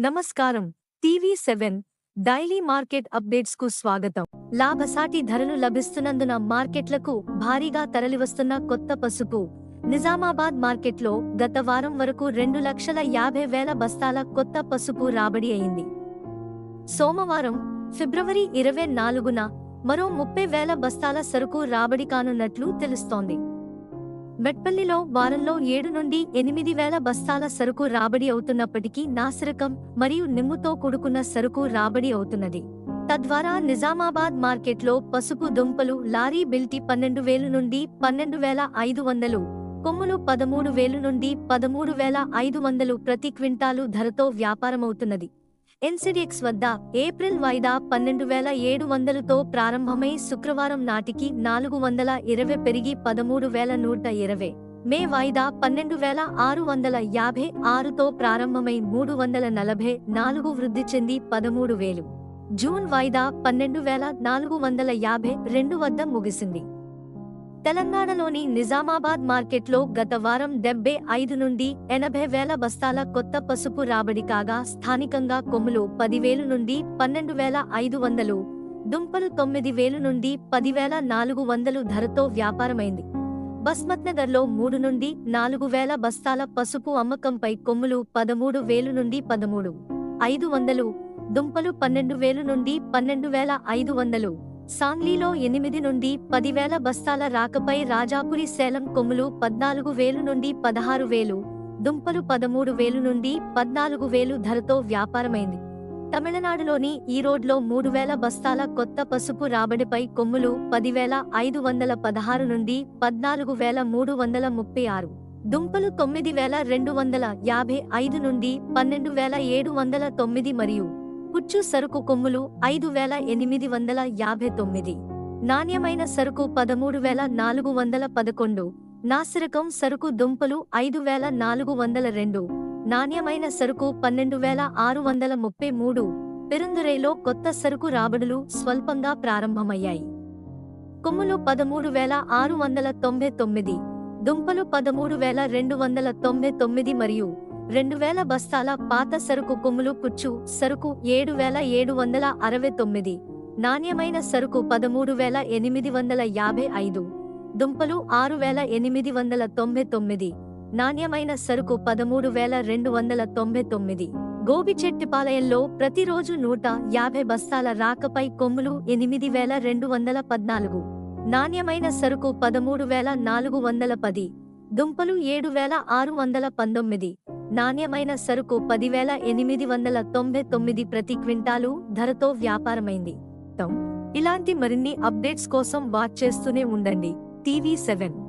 నమస్కారం. TV seven daily market అప్డేట్స్కు స్వాగతం. లాభసాటి ధరలు లభిస్తున్నందున మార్కెట్లకు భారీగా తరలివస్తున్న కొత్త పసుపు. నిజామాబాద్ మార్కెట్లో గత వారం వరకు రెండు లక్షల యాభై వేల బస్తాల కొత్త పసుపు రాబడి అయింది. సోమవారం ఫిబ్రవరి ఇరవై నాలుగున మరో ముప్పై వేల బస్తాల సరుకు రాబడి కానున్నట్లు తెలుస్తోంది. మెట్పల్లిలో వారంలో ఏడు నుండి ఎనిమిది వేల బస్తాల సరుకు రాబడి అవుతున్నప్పటికీ నాసిరకం మరియు నిమ్ముతో కూడుకున్న సరుకు రాబడి అవుతున్నది. తద్వారా నిజామాబాద్ మార్కెట్లో పసుపు దుంపలు లారీ బిల్టి పన్నెండు వేలు నుండి పన్నెండు వేల ఐదు వందలు కొమ్ములు పదమూడు వేలు నుండి పదమూడు వేల ఐదు వందలు ప్రతి క్వింటాలు ధరతో వ్యాపారమవుతున్నది. ఎన్సిడిఎక్స్ వద్ద ఏప్రిల్ వాయిదా పన్నెండు వేల ఏడు వందలతో ప్రారంభమై శుక్రవారం నాటికి నాలుగు వందల ఇరవై పెరిగి పదమూడు వేల నూట ఇరవై. మే వాయిదా పన్నెండు వేల ఆరు వందల యాభై ఆరుతో ప్రారంభమై మూడు వందల నలభై నాలుగు వృద్ధి చెంది పదమూడు వేలు. జూన్ వాయిదా పన్నెండు వేల నాలుగు వందల యాభై రెండు వద్ద ముగిసింది. తెలంగాణలోని నిజామాబాద్ మార్కెట్లో గత వారం డెబ్బై ఐదు నుండి ఎనభై వేల బస్తాల కొత్త పసుపు రాబడి కాగా స్థానికంగా కొమ్ములు పదివేలు నుండి పన్నెండు వేల ఐదు వందలు దుంపలు తొమ్మిది వేలు నుండి పదివేల నాలుగు వందలు ధరతో వ్యాపారమైంది. బస్మత్ నగర్లో మూడు నుండి నాలుగు వేల బస్తాల పసుపు అమ్మకంపై కొమ్ములు పదమూడు వేలు నుండి పదమూడు ఐదు వందలు దుంపలు పన్నెండు వేలు నుండి పన్నెండు వేల ఐదు వందలు సాంగ్లీలో ఎనిమిది నుండి పదివేల బస్తాల రాకపై రాజాపురి సేలం కొమ్ములు పద్నాలుగు వేలు నుండి పదహారు వేలు దుంపలు పదమూడు వేలు నుండి పద్నాలుగు వేలు ధరతో వ్యాపారమైంది. తమిళనాడులోని ఈరోడ్లో మూడు వేల బస్తాల కొత్త పసుపు రాబడిపై కొమ్ములు పదివేల ఐదు వందల పదహారు నుండి పద్నాలుగు వేల మూడు వందల ముప్పై ఆరు దుంపలు తొమ్మిది వేల రెండు వందల యాభై ఐదు నుండి పన్నెండు వేల ఏడు వందల తొమ్మిది మరియు పుచ్చు సరుకు కొమ్ములు ఐదు వేల ఎనిమిది వందల యాభై తొమ్మిది. నాణ్యమైన సరుకు పదమూడు వేల నాలుగు వందల పదకొండు. నాసిరకం సరుకు దుంపలు ఐదు వేల నాలుగు వందల రెండు. నాణ్యమైన సరుకు పన్నెండు వేల ఆరు వందల ముప్పై మూడు. పెరుందురైలో కొత్త సరుకు రాబడులు స్వల్పంగా ప్రారంభమయ్యాయి. కొమ్ములు పదమూడు వేల ఆరు వందల తొంభై తొమ్మిది. దుంపలు పదమూడు వేల రెండు వందల తొంభై తొమ్మిది మరియు రెండు వేల బస్తాల పాత సరుకు కొమ్ములు పుచ్చు సరుకు ఏడు వేల ఏడు వందల అరవై తొమ్మిది నాణ్యమైన సరుకు పదమూడు వేల ఎనిమిది వందల యాభై ఐదు దుంపలు ఆరు వేల ఎనిమిది వందల తొంభై తొమ్మిది నాణ్యమైన సరుకు పదమూడు వేల రెండు వందల తొంభై తొమ్మిది గోబిచెట్టిపాలయంలో ప్రతిరోజు నూట యాభై బస్తాల రాకపై కొమ్ములు ఎనిమిది వేల రెండు వందల పద్నాలుగు నాణ్యమైన సరుకు పదమూడు వేల నాలుగు వందల పది దుంపలు ఏడు వేల ఆరు వందల పంతొమ్మిది నాణ్యమైన సరుకు పదివేల ఎనిమిది వందల తొంభై తొమ్మిది ప్రతి క్వింటాలు ధరతో వ్యాపారమైంది. ఇలాంటి మరిన్ని అప్డేట్స్ కోసం వాచ్ చేస్తూనే ఉండండి. TV seven.